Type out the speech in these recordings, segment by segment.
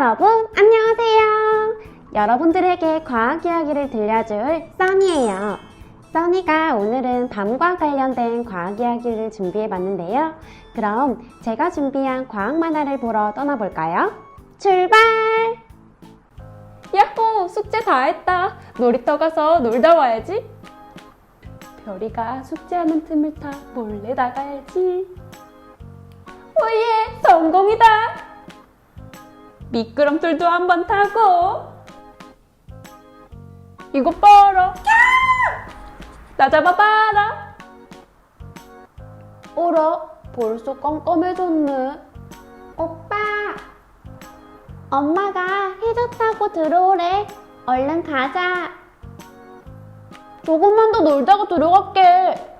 여러분, 안녕하세요. 여러분들에게 과학 이야기를 들려줄 써니예요. 써니가 오늘은 밤과 관련된 과학 이야기를 준비해 봤는데요. 그럼 제가 준비한 과학 만화를 보러 떠나볼까요? 출발! 야호! 숙제 다 했다. 놀이터 가서 놀다 와야지. 별이가 숙제하는 틈을 타 몰래 나가야지. 오예! 성공이다! 미끄럼틀도 한번 타고. 이거 봐라 나 잡아봐라 어라? 벌써 깜깜해졌네. 오빠 엄마가 해저 타고 들어오래. 얼른 가자. 조금만 더 놀다가 들어갈게.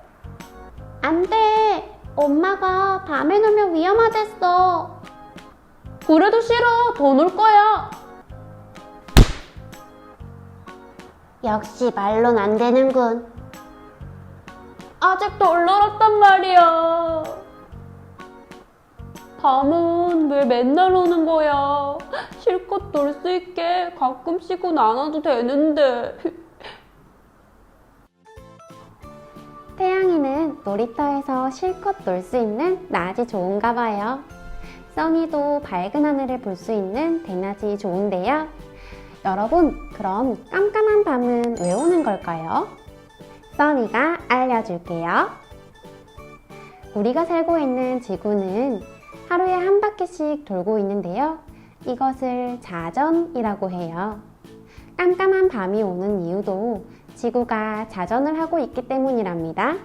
안돼. 엄마가 밤에 놀면 위험하댔어 그래도 싫어. 더 놀 거야. 역시 말론 안 되는군. 아직도 얼얼었단 말이야. 밤은 왜 맨날 오는 거야? 실컷 놀 수 있게 가끔씩은 안 와도 되는데. 태양이는 놀이터에서 실컷 놀 수 있는 낮이 좋은가 봐요. 써니도 밝은 하늘을 볼 수 있는 대낮이 좋은데요. 여러분, 그럼 깜깜한 밤은 왜 오는 걸까요? 써니가 알려줄게요. 우리가 살고 있는 지구는 하루에 한 바퀴씩 돌고 있는데요. 이것을 자전이라고 해요. 깜깜한 밤이 오는 이유도 지구가 자전을 하고 있기 때문이랍니다.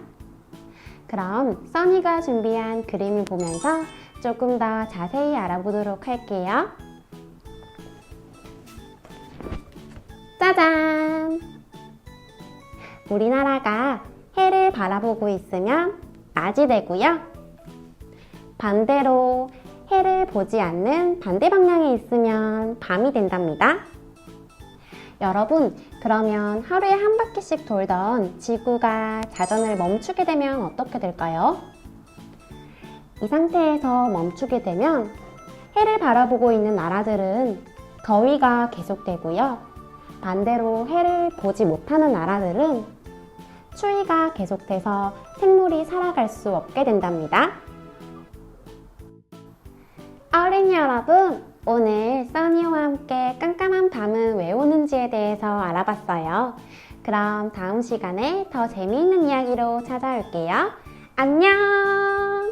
그럼 써니가 준비한 그림을 보면서 조금 더 자세히 알아보도록 할게요. 짜잔! 우리나라가 해를 바라보고 있으면 낮이 되고요. 반대로 해를 보지 않는 반대 방향에 있으면 밤이 된답니다. 여러분, 그러면 하루에 한 바퀴씩 돌던 지구가 자전을 멈추게 되면 어떻게 될까요? 이 상태에서 멈추게 되면 해를 바라보고 있는 나라들은 더위가 계속되고요. 반대로 해를 보지 못하는 나라들은 추위가 계속돼서 생물이 살아갈 수 없게 된답니다. 어린이 여러분, 오늘 써니와 함께 깜깜한 밤은 왜 오는지에 대해서 알아봤어요. 그럼 다음 시간에 더 재미있는 이야기로 찾아올게요. 안녕!